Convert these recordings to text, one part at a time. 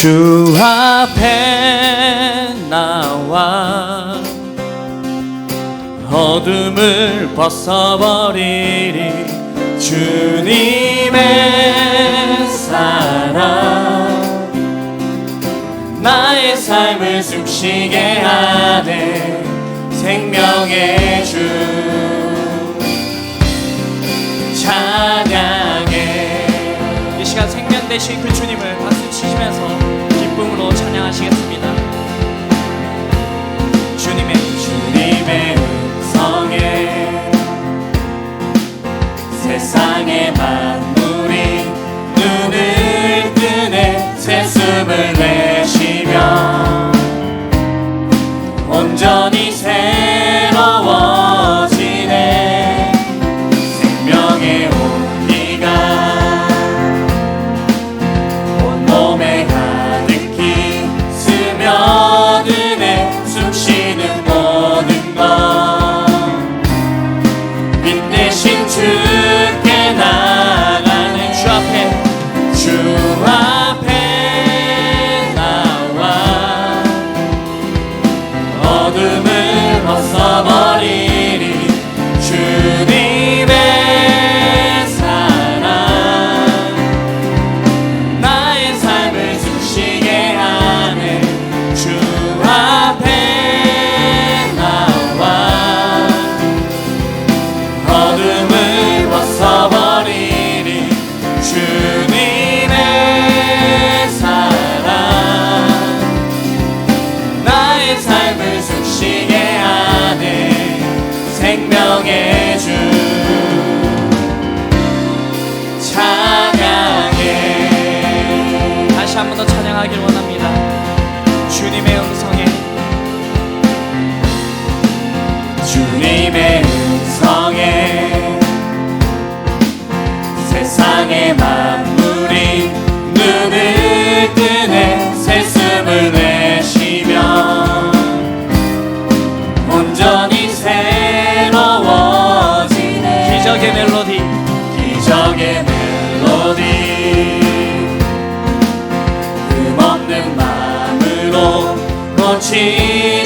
주 앞에 나와 어둠을 벗어버리리 주님의 사랑. 나의 삶을 숨쉬게 하네 생명의 주. 찬양해. 이 시간 생명되신 그 주님을 박수 치시면서 세상에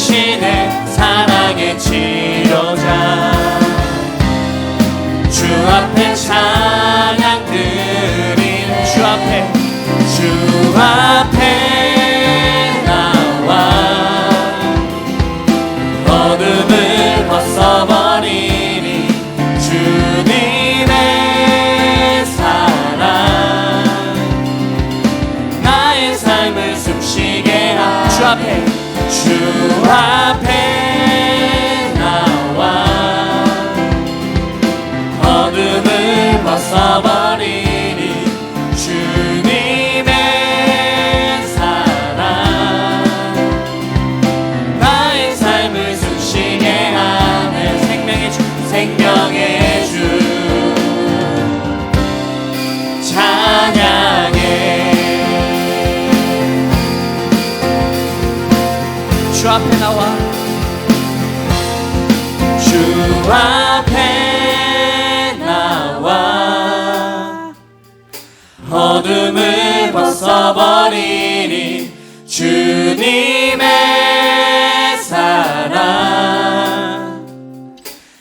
대신에 사랑의 치료자. 앞에 나와. 주 앞에 나와. 어둠을 벗어버리니 주님의 사랑.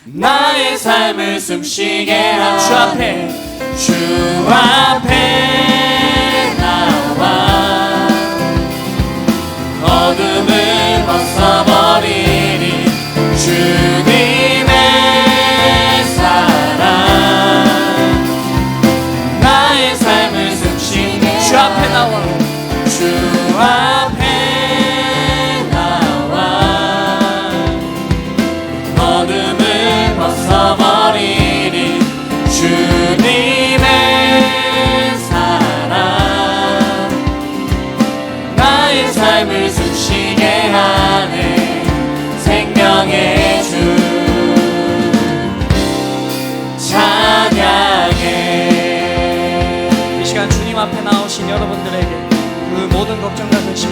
나의 삶을 숨쉬게 하주 앞에 주 앞에.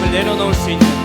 brasileiro não se entende.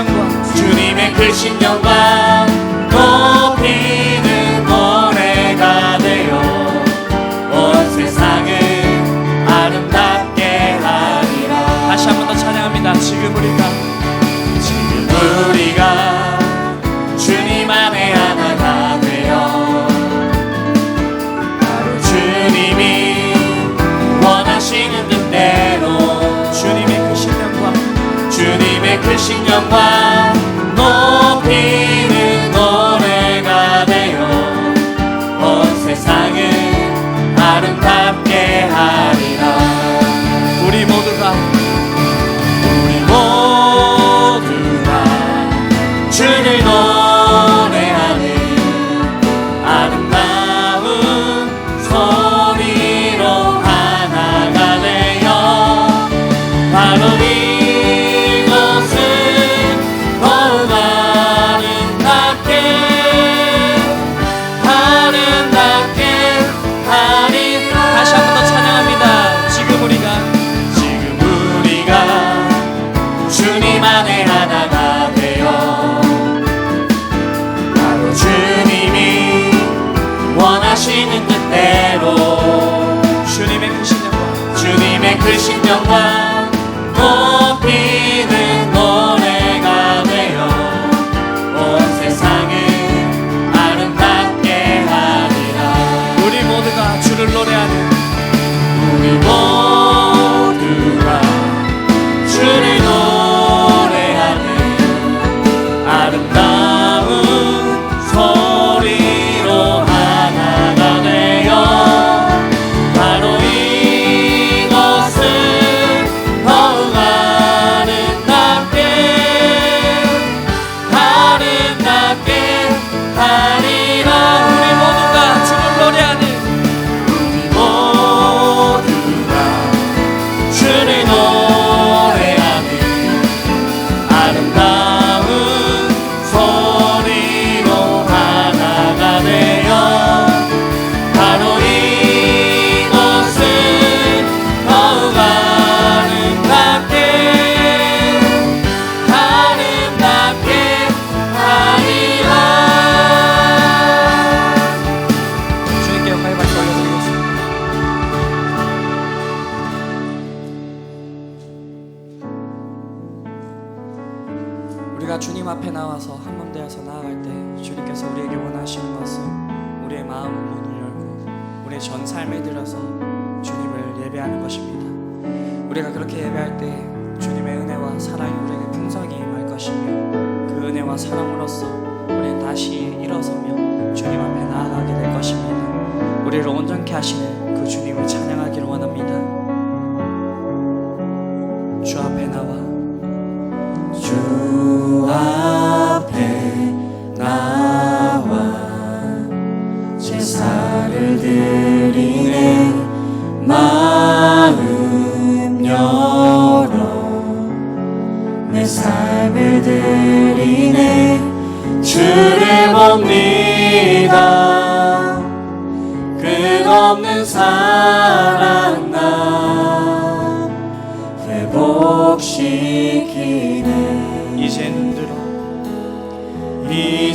영광 주님의 크신 영광 높이는 거래가 되어 온 세상을 아름답게 하리라. 다시 한 번 더 찬양합니다. 지금 우리가 지금 우리가 singing 주 아.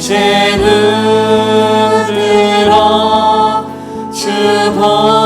이제는 들어 주번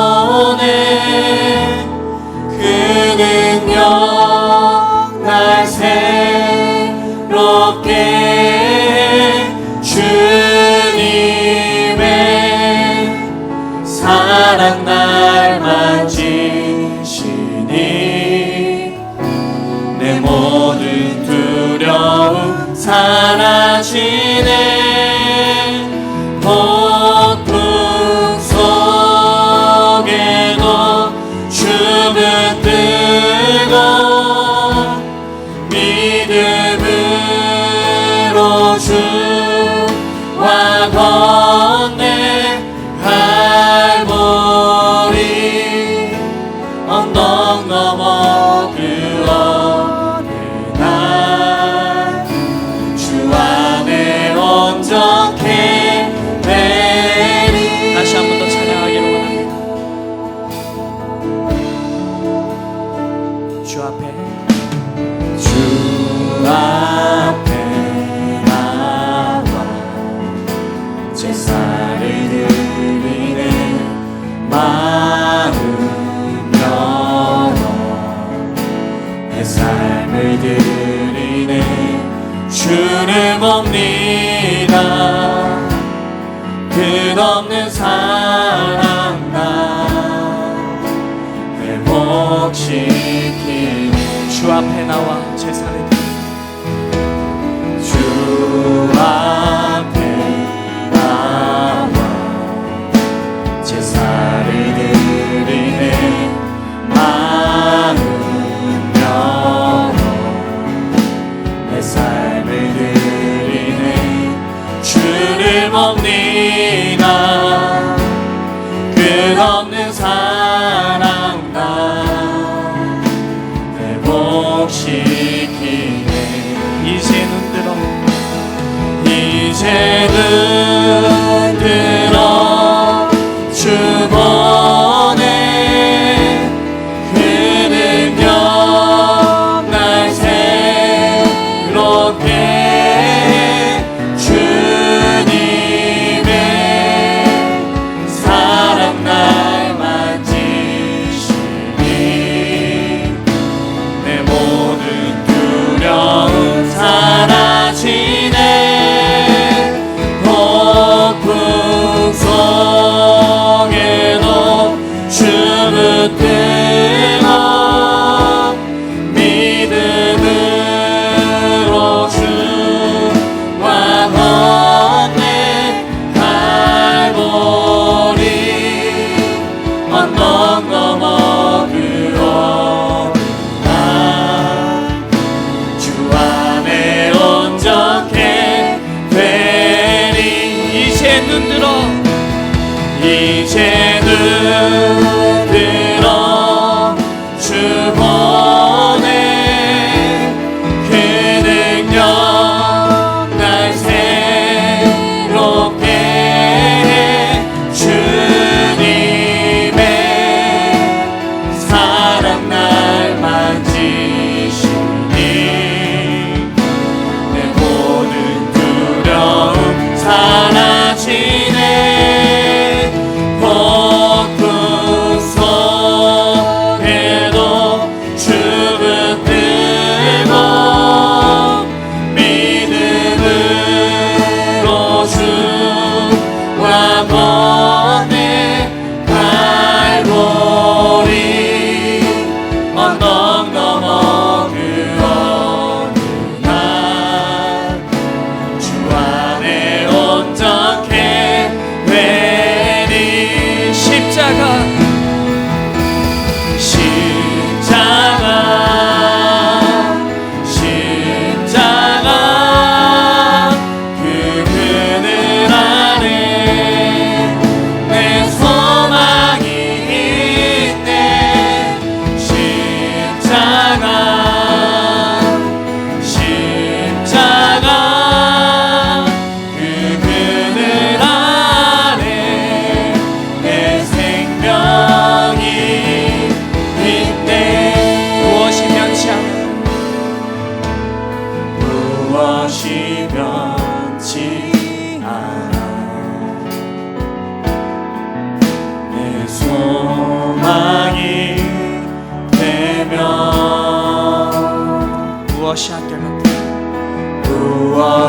흠없니? 들어. 이제는 흔들어. 주번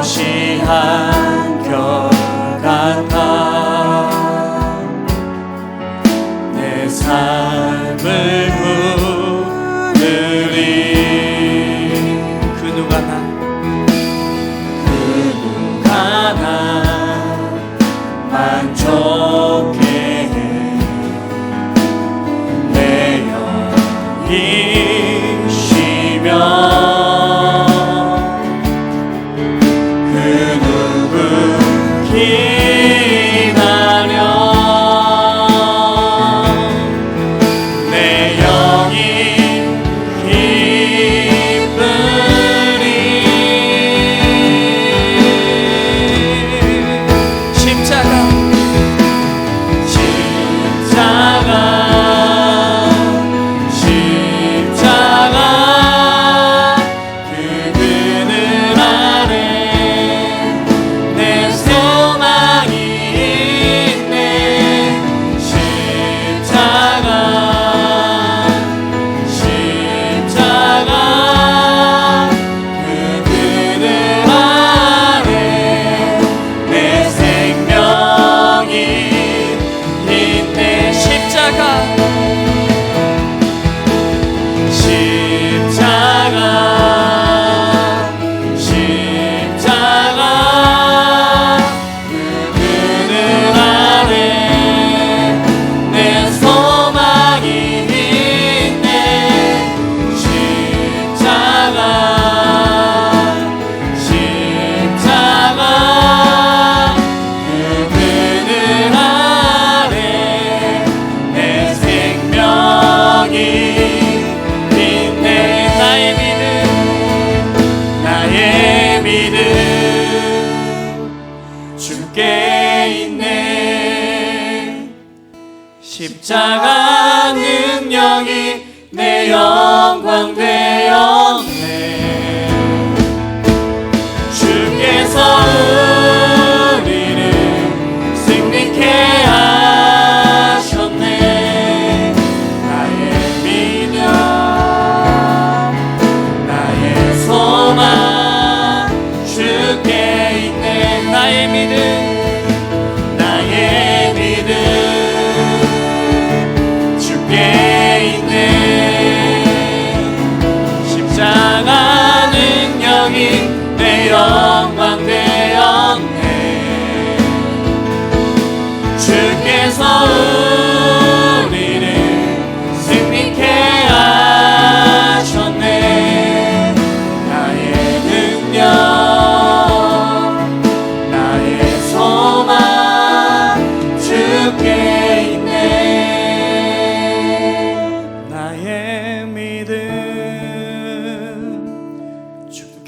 것이 한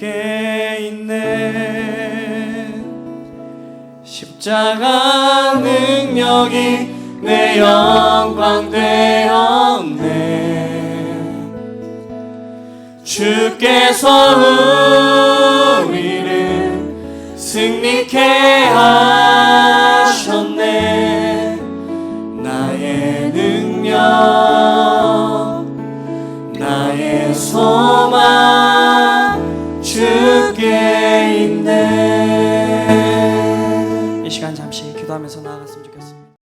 함께 있네. 십자가 능력이 내 영광 되었네. 주께서 우리를 승리케 하시